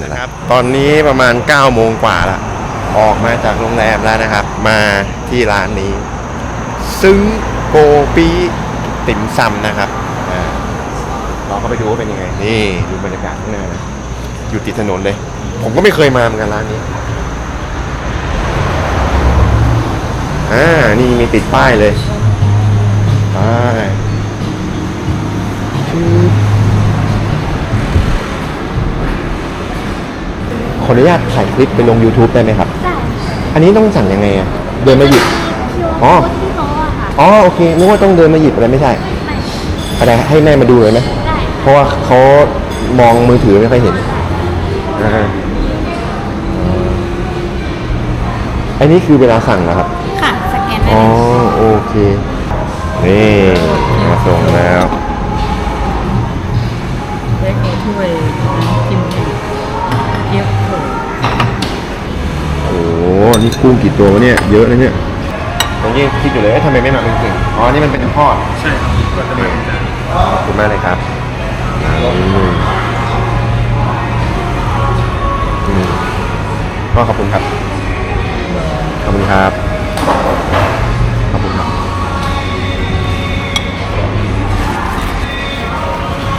อะไรครับตอนนี้ประมาณ9โมงกว่าละออกมาจากโรงแรมแล้วนะครับ มาที่ร้านนี้ ซึ้งโกปีติ่มซำนะครับอ่าเราเข้าไปดูว่าเป็นยังไง นี่ดูบรรยากาศข้างหน้านะอยู่ติดถนนเลย ผมก็ไม่เคยมาเหมือนกันร้านนี้อ่านี่มีติดป้ายเลยป้ายชื่อข ออนุญาตถ่ายคลิปไปลง YouTube ได้ไหมครับ ได้อันนี้ต้องสั่งยังไงอะเดินมาหยิบ อ๋อ ที่เขาอะค่ะอ๋อโอเคนึกว่าต้องเดินมาหยิบอะไรไม่ใช่ไม่อะไรให้แม่มาดูเลยไหมได้เพราะว่าเขามองมือถือไม่ค่อยเห็นอ่าอันนี้คือเวลาสั่งนะครับ ค่ะสแกนได้อ๋อ เลยโอเค นี่มาส่งแล้ว เล็กนี้ถ้วย กุ้งกี่ตัววะเนี่ย เยอะนะเนี่ยผมยังคิดอยู่เลยเอ๊ะทำไมไม่มาเป็นกึ่งอ๋อ นี่มันเป็นทอด ใช่ครับก็จะมาเป็นจานขอบคุณมากเลยครับอืมอืมก็ขอบคุณครับ ขอบคุณครับ ขอบคุณครับ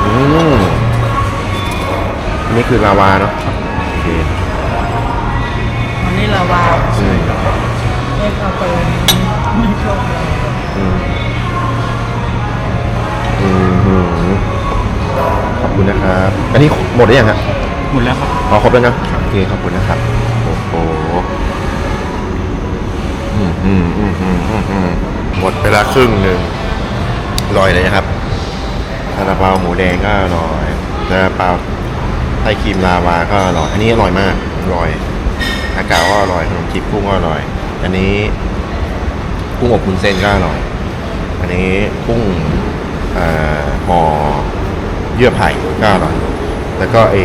อืมอันนี่คือลาวาเนาะโอเค อันนี้ลาวาอืมไม่เข้าไปไม่ชอบเลยอืมอืมอืมขอบคุณนะครับ อันนี้หมดหรือยังครับหมดแล้วครับ อ๋อครบแล้วนะโอเคขอบคุณนะครับ โอ้โหอืมอืมอืมอืมอืมอืมหมดไปละครึ่งหนึ่งอร่อยเลยนะครับซาลาเปาหมูแดงก็อร่อยซาลาเปาไส้ครีมลาวาก็อร่อย อันนี้อร่อยมากอร่อย อากาศก็อร่อยขนมจีบกุ้งก็อร่อย อันนี้กุ้งอบวุ้นเส้นก็อร่อย อันนี้กุ้งเอ่อห่อเยื่อไผ่ก็อร่อย แล้วก็ไอ้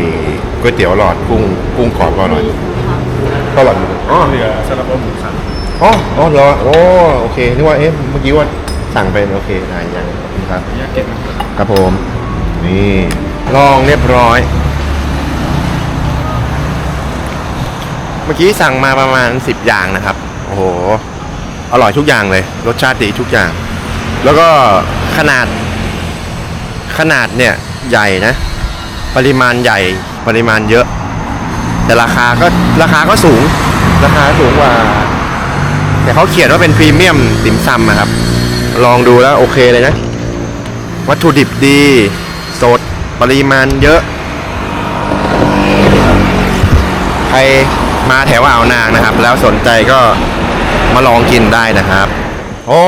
ก๋วยเตี๋ยวหลอดกุ้งกุ้งกรอบก็อร่อยก็อร่อยอยู่อ๋อเหลือซาลาเปาหมูสับอ๋ออ๋อเหรอโอ้โอเคนึกว่าเอ๊ะเมื่อกี้ว่าสั่งไปโอเคได้ยังขอบคุณครับอยากเก็บนะครับครับผมนี่ลองเรียบร้อย เมื่อกี้สั่งมาประมาณสิบอย่างนะครับ โอ้โห อร่อยทุกอย่างเลย รสชาติดีทุกอย่าง แล้วก็ขนาด ขนาดเนี่ยใหญ่นะ ปริมาณใหญ่ ปริมาณเยอะ แต่ราคาก็ราคาก็สูง ราคาสูงกว่า แต่เขาเขียนว่าเป็นพรีเมียมติ่มซำอะครับ ลองดูแล้วโอเคเลยนะ วัตถุดิบดี สด ปริมาณเยอะ ใค รมาแถวอ่าวนางนะครับ แล้วสนใจก็มาลองกินได้นะครับ โอ้